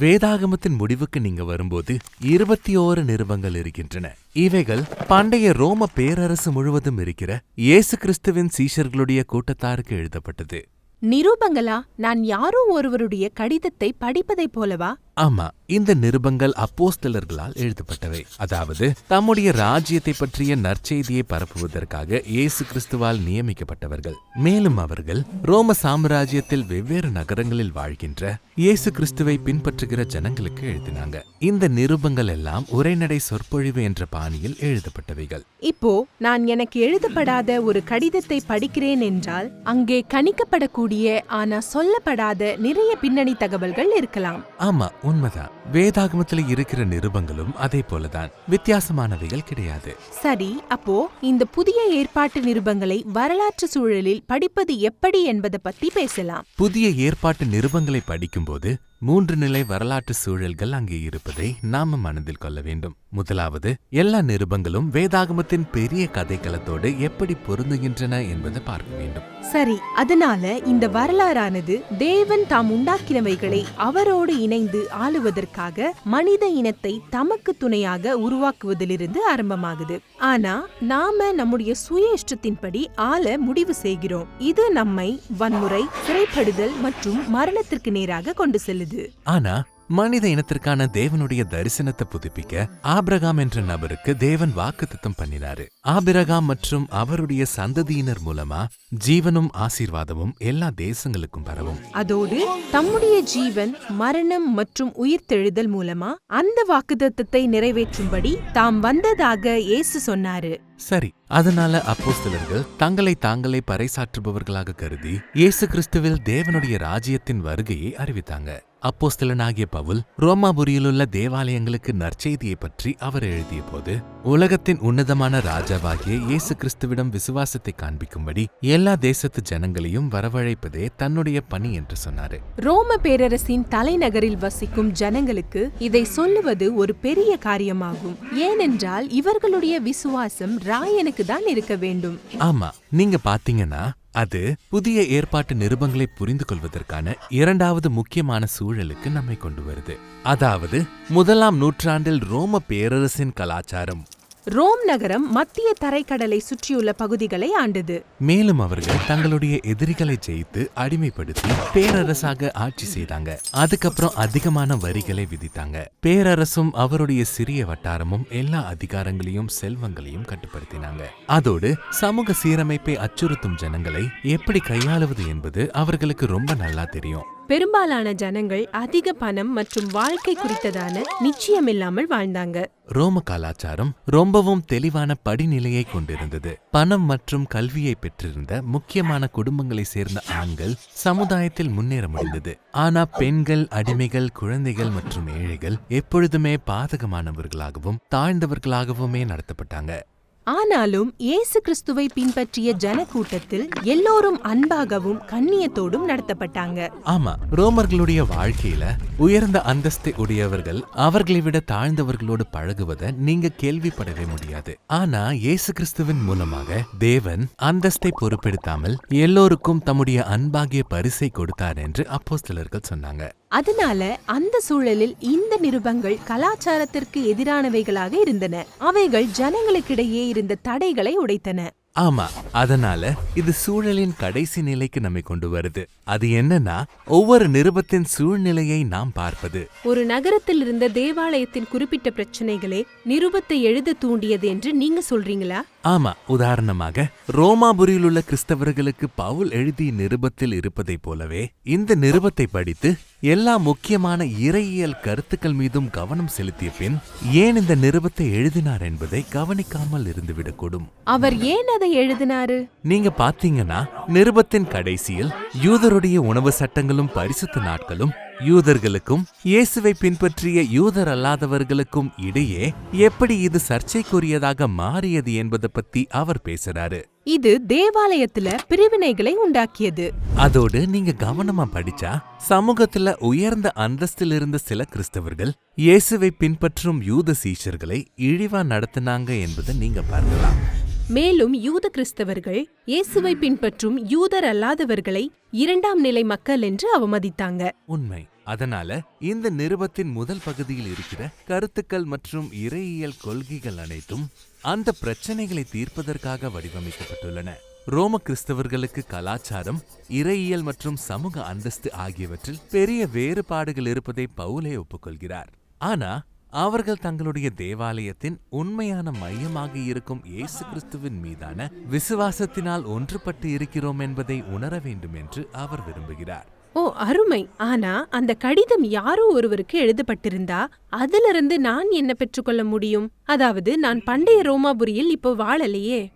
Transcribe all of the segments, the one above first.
வேதாகமத்தின் முடிவுக்கு நீங்க வரும்போது இருபத்தி ஓரு நிருபங்கள் இருக்கின்றன. இவைகள் பண்டைய ரோம பேரரசு முழுவதும் இருக்கிற இயேசு கிறிஸ்துவின் சீஷர்களுடைய கூட்டத்தாருக்கு எழுதப்பட்டது. நிரூபங்களா? நான் யாரோ ஒருவருடைய கடிதத்தை படிப்பதைப் போலவா? ஆமா இந்த நிருபங்கள் அப்போஸ்தலர்களால் எழுதப்பட்டவை. அதாவது தம்முடைய ராஜ்யத்தை பற்றிய நற்செய்தியை பரப்புவதற்காக இயேசு கிறிஸ்துவால் நியமிக்கப்பட்டவர்கள். மேலும் அவர்கள் ரோம சாம்ராஜ்யத்தில் வெவ்வேறு நகரங்களில் வாழ்கின்ற இயேசு கிறிஸ்துவை பின்பற்றுகிற ஜனங்களுக்கு எழுதினாங்க. இந்த நிருபங்கள் எல்லாம் உரைநடை சொற்பொழிவு என்ற பாணியில் எழுதப்பட்டவைகள். இப்போ நான் எனக்கு எழுதப்படாத ஒரு கடிதத்தை படிக்கிறேன் என்றால் அங்கே கணிக்கப்படக்கூடிய ஆனா சொல்லப்படாத நிறைய பின்னணி தகவல்கள் இருக்கலாம். ஆமா உண்மைதான். வேதாகமத்துல இருக்கிற நிருபங்களும் அதே போலதான். வித்தியாசமானவைகள் கிடையாது. சரி அப்போ இந்த புதிய ஏற்பாட்டு நிருபங்களை வரலாற்று சூழலில் படிப்பது எப்படி என்பதை பத்தி பேசலாம். புதிய ஏற்பாட்டு நிருபங்களை படிக்கும்போது மூன்று நிலை வரலாற்று சூழல்கள் அங்கே இருப்பதை நாம மனதில் கொள்ள வேண்டும். முதலாவது எல்லா நிருபங்களும் வேதாகமத்தின் பெரிய கதைக்களத்தோடு எப்படி பொருந்துகின்றன என்பதை பார்க்க வேண்டும். சரி அதனால இந்த வரலாறானது தேவன் தாம் உண்டாக்கினவைகளை அவரோடு இணைந்து ஆளுவதற்காக மனித இனத்தை தமக்கு துணையாக உருவாக்குவதிலிருந்து ஆரம்பமாகுது. ஆனா நாம நம்முடைய சுய இஷ்டத்தின்படி ஆள முடிவு செய்கிறோம். இது நம்மை வன்முறை சிறைப்படுதல் மற்றும் மரணத்திற்கு நேராக கொண்டு செல்லுது. ஆனா மனித இனத்திற்கான தேவனுடைய தரிசனத்தை புதுப்பிக்க ஆபிரகாம் என்ற நபருக்கு தேவன் வாக்குத்தத்தம் பண்ணினாரு. ஆபிரகாம் மற்றும் அவருடைய சந்ததியினர் மூலமா ஜீவனும் ஆசீர்வாதமும் எல்லா தேசங்களுக்கும் பரவும். அதோடு தம்முடைய ஜீவன் மரணம் மற்றும் உயிர்த்தெழுதல் மூலமா அந்த வாக்குத்தத்தத்தை நிறைவேற்றும்படி தாம் வந்ததாக இயேசு சொன்னாரு. சரி அதனால அப்போஸ்தலர்கள் தங்களை தாங்களே பறைசாற்றுபவர்களாக கருதி இயேசு கிறிஸ்துவில் தேவனுடைய ராஜ்யத்தின் வருகையை அறிவித்தாங்க. அப்போஸ்தலனாகிய பவுல் ரோமாபுரியிலுள்ள தேவாலயங்களுக்கு நற்செய்தியை பற்றி அவர் எழுதிய போது உலகத்தின் உன்னதமான ராஜாவாகிய இயேசு கிறிஸ்துவிடம் விசுவாசத்தை காண்பிக்கும்படி எல்லா தேசத்து ஜனங்களையும் வரவழைப்பதே தன்னுடைய பணி என்று சொன்னாரு. ரோம பேரரசின் தலைநகரில் வசிக்கும் ஜனங்களுக்கு இதை சொல்லுவது ஒரு பெரிய காரியமாகும். ஏனென்றால் இவர்களுடைய விசுவாசம் ராயனுக்கு தான் இருக்க வேண்டும். ஆமா நீங்க பாத்தீங்கன்னா அது புதிய ஏற்பாட்டு நிருபங்களை புரிந்து கொள்வதற்கான இரண்டாவது முக்கியமான சூழலுக்கு நம்மை கொண்டு வருது. அதாவது முதலாம் நூற்றாண்டில் ரோம பேரரசின் கலாச்சாரம் ரோம் நகரம் மத்திய தரைக்கடலை சுற்றியுள்ள பகுதிகளை ஆண்டது. மேலும் அவர்கள் தங்களுடைய எதிரிகளை ஜெயித்து அடிமைப்படுத்தி பேரரசாக ஆட்சி செய்தாங்க. அதுக்கப்புறம் அதிகமான வரிகளை விதித்தாங்க. பேரரசும் அவருடைய சிறிய வட்டாரமும் எல்லா அதிகாரங்களையும் செல்வங்களையும் கட்டுப்படுத்தினாங்க. அதோடு சமூக சீரமைப்பை அச்சுறுத்தும் ஜனங்களை எப்படி கையாளுவது என்பது அவர்களுக்கு ரொம்ப நல்லா தெரியும். பெரும்பாலான ஜனங்கள் அதிக பணம் மற்றும் வாழ்க்கை குறித்ததான நிச்சயமில்லாமல் வாழ்ந்தாங்க. ரோம கலாச்சாரம் ரொம்பவும் தெளிவான படிநிலையை கொண்டிருந்தது. பணம் மற்றும் கல்வியை பெற்றிருந்த முக்கியமான குடும்பங்களை சேர்ந்த ஆண்கள் சமுதாயத்தில் முன்னேற முடிந்தது. ஆனா பெண்கள் அடிமைகள் குழந்தைகள் மற்றும் ஏழைகள் எப்பொழுதுமே பாதகமானவர்களாகவும் தாழ்ந்தவர்களாகவுமே நடத்தப்பட்டாங்க. ஆனாலும் இயேசு கிறிஸ்துவை பின்பற்றிய ஜனக்கூட்டத்தில் எல்லோரும் அன்பாகவும் கண்ணியத்தோடும் நடத்தப்பட்டாங்க. ஆமா ரோமர்களுடைய வாழ்க்கையில உயர்ந்த அந்தஸ்தை உடையவர்கள் அவர்களை விட தாழ்ந்தவர்களோடு பழகுவத நீங்க கேள்விப்படவே முடியாது. ஆனா இயேசு கிறிஸ்துவின் மூலமாக தேவன் அந்தஸ்தை பொறுப்பெடுத்தாமல் எல்லோருக்கும் தம்முடைய அன்பாகிய பரிசை கொடுத்தார் என்று அப்போஸ்தலர்கள் சொன்னாங்க. அதனால அந்த சூழலில் இந்த நிருபங்கள் கலாச்சாரத்திற்கு எதிரானவைகளாக இருந்தன. அவைகள் ஜனங்களுக்கிடையே இருந்த தடைகளை உடைத்தன. ஆமா அதனால இது சூழலின் கடைசி நிலைக்கு நம்மை கொண்டு வருது. அது என்னன்னா ஒவ்வொரு நிருபத்தின் சூழ்நிலையை நாம் பார்ப்பது. ஒரு நகரத்தில் இருந்த தேவாலயத்தின் குறிப்பிட்ட பிரச்சனைகளே நிருபத்தை எழுத தூண்டியது என்று நீங்க சொல்றீங்களா? ஆமா உதாரணமாக ரோமாபுரியில் உள்ள கிறிஸ்தவர்களுக்கு பவுல் எழுதிய நிருபத்தில் இருப்பதைப் போலவே இந்த நிருபத்தை படித்து எல்லா முக்கியமான இறையியல் கருத்துக்கள் மீதும் கவனம் செலுத்திய பின் ஏன் இந்த நிருபத்தை எழுதினார் என்பதை கவனிக்காமல் இருந்துவிடக்கூடும். அவர் ஏன் அதை எழுதினாரு? நீங்க பாத்தீங்கன்னா நிருபத்தின் கடைசியில் யூதருடைய உணவு சட்டங்களும் பரிசுத்த நாட்களும் யூதர்களுக்கும் இயேசுவை பின்பற்றிய யூதர் அல்லாதவர்களுக்கும் இடையே எப்படி இது சர்ச்சைக்குரியதாக மாறியது என்பதை பத்தி அவர் பேசுறாரு. இது தேவாலயத்துல பிரிவினைகளை உண்டாக்கியது. அதோடு நீங்க கவனமா படிச்சா சமூகத்துல உயர்ந்த அந்தஸ்தில் இருந்த சில கிறிஸ்தவர்கள் இயேசுவை பின்பற்றும் யூத சீஷர்களை இழிவா நடத்தினாங்க என்பதை நீங்க பார்க்கலாம். மேலும் யூத கிறிஸ்தவர்கள் இயேசுவை பின்பற்றும் யூதர் அல்லாதவர்களை இரண்டாம் நிலை மக்கள் என்று அவமதித்தாங்க. உண்மை. அதனால இந்த நிருபத்தின் முதல் பகுதியில் இருக்கிற கருத்துக்கள் மற்றும் இறையியல் கொள்கைகள் அனைத்தும் அந்த பிரச்சனைகளை தீர்ப்பதற்காக வடிவமைக்கப்பட்டுள்ளன. ரோம கிறிஸ்தவர்களுக்கு கலாச்சாரம் இறையியல் மற்றும் சமூக அந்தஸ்து ஆகியவற்றில் பெரிய வேறுபாடுகள் இருப்பதை பவுலே ஒப்புக்கொள்கிறார். ஆனா அவர்கள் தங்களுடைய தேவாலயத்தின் உண்மையான மையமாக இருக்கும் இயேசு கிறிஸ்துவின் மீதான விசுவாசத்தினால் ஒன்றுபட்டு இருக்கிறோம் என்பதை உணர வேண்டும் என்று அவர் விரும்புகிறார். ஓ அருமை. ஆனா அந்த கடிதம் யாரோ ஒருவருக்கு எழுதப்பட்டிருந்தா அதிலிருந்து நான் என்ன பெற்றுக்கொள்ள முடியும்? அதாவது நான் பண்டைய ரோமாபுரியில் இப்போ வாழலையே.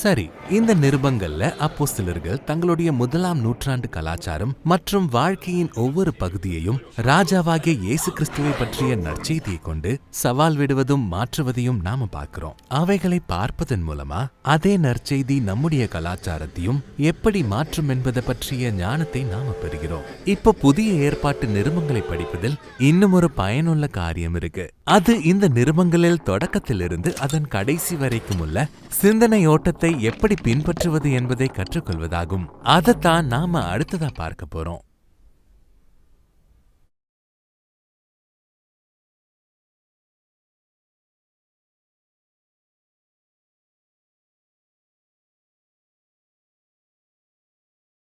சரி இந்த நிருபங்கள்ல அப்போ சிலர்கள் தங்களுடைய முதலாம் நூற்றாண்டு கலாச்சாரம் மற்றும் வாழ்க்கையின் ஒவ்வொரு பகுதியையும் ராஜாவாகிய இயேசு கிறிஸ்துவை பற்றிய நற்செய்தியை கொண்டு சவால் விடுவதும் மாற்றுவதையும் நாம பார்க்கிறோம். அவைகளை பார்ப்பதன் மூலமா அதே நற்செய்தி நம்முடைய கலாச்சாரத்தையும் எப்படி மாற்றும் என்பதை பற்றிய ஞானத்தை நாம பெறுகிறோம். இப்போ புதிய ஏற்பாட்டு நிருபங்களை படிப்பதில் இன்னும் ஒரு பயனுள்ள காரியம் இருக்கு. அது இந்த நிருபங்களில் தொடக்கத்திலிருந்து அதன் கடைசி வரைக்கும் உள்ள சிந்தனை ஓட்டத்தை எப்படி பின்பற்றுவது என்பதை கற்றுக்கொள்வதாகும். அதைத்தான் நாம அடுத்ததா பார்க்க போறோம்.